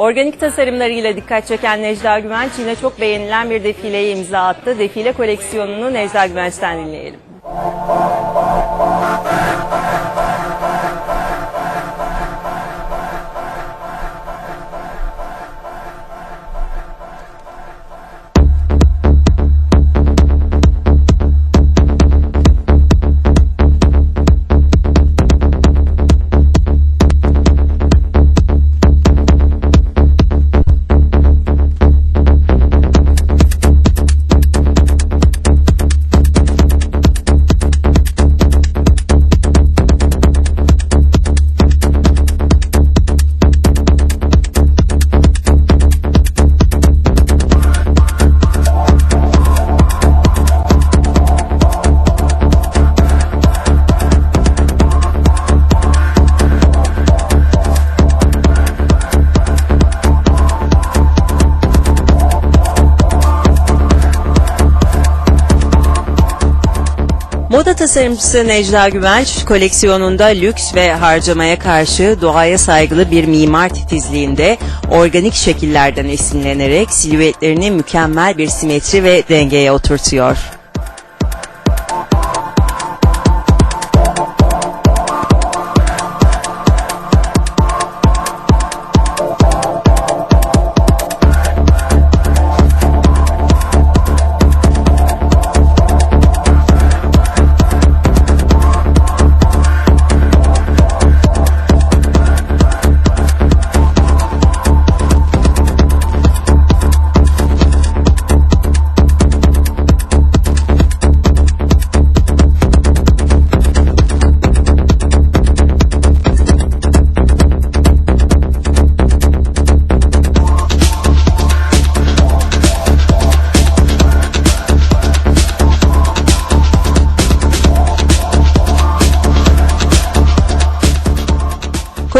Organik tasarımlarıyla dikkat çeken Necla Güvenç yine çok beğenilen bir defileye imza attı. Defile koleksiyonunu Necla Güvenç'ten dinleyelim. Moda tasarımcısı Necla Güvenç koleksiyonunda lüks ve harcamaya karşı doğaya saygılı bir mimar titizliğinde organik şekillerden esinlenerek silüetlerini mükemmel bir simetri ve dengeye oturtuyor.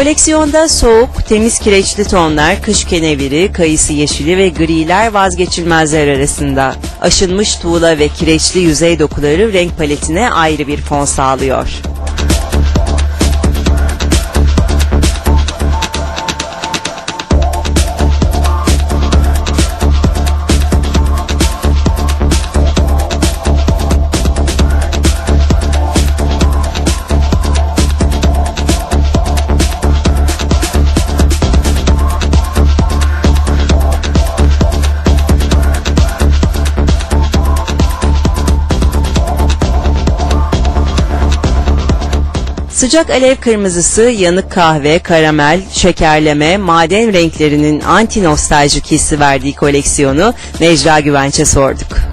Koleksiyonda soğuk, temiz kireçli tonlar, kış keneviri, kayısı yeşili ve griler vazgeçilmezler arasında. Aşınmış tuğla ve kireçli yüzey dokuları renk paletine ayrı bir fon sağlıyor. Sıcak alev kırmızısı, yanık kahve, karamel, şekerleme, maden renklerinin anti nostaljik hissi verdiği koleksiyonu Necla Güvenç'e sorduk.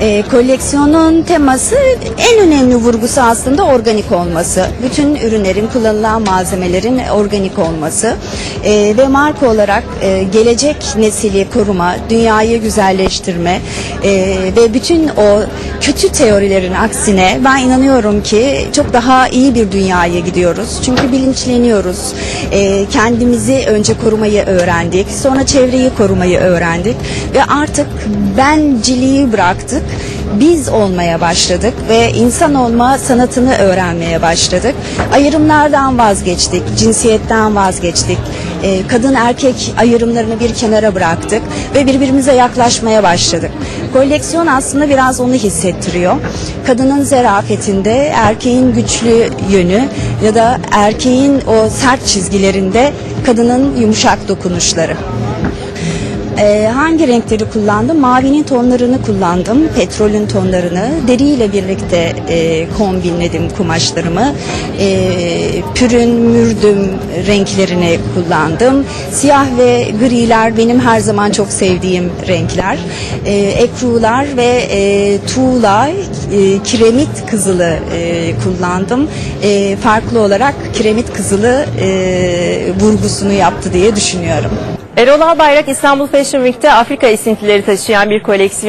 E, koleksiyonun teması en önemli vurgusu aslında organik olması. Bütün ürünlerin, kullanılan malzemelerin organik olması. E, ve marka olarak e, gelecek nesili koruma, dünyayı güzelleştirme e, ve bütün o kötü teorilerin aksine ben inanıyorum ki çok daha iyi bir dünyaya gidiyoruz. Çünkü bilinçleniyoruz. E, kendimizi önce korumayı öğrendik. Sonra çevreyi korumayı öğrendik. Ve artık benciliği bıraktık biz olmaya başladık ve insan olma sanatını öğrenmeye başladık. Ayrımlardan vazgeçtik, cinsiyetten vazgeçtik. Ee, kadın erkek ayrımlarını bir kenara bıraktık ve birbirimize yaklaşmaya başladık. Koleksiyon aslında biraz onu hissettiriyor. Kadının zerafetinde, erkeğin güçlü yönü ya da erkeğin o sert çizgilerinde kadının yumuşak dokunuşları. Ee, hangi renkleri kullandım? Mavinin tonlarını kullandım, petrolün tonlarını. Deriyle birlikte e, kombinledim kumaşlarımı. E, pürün, mürdüm renklerini kullandım. Siyah ve griler benim her zaman çok sevdiğim renkler. E, ekrular ve e, tuğla, e, kiremit kızılı e, kullandım. E, farklı olarak kiremit kızılı e, vurgusunu yaptı diye düşünüyorum. Erol Albayrak İstanbul Fashion Week'te Afrika esintileri taşıyan bir koleksiyon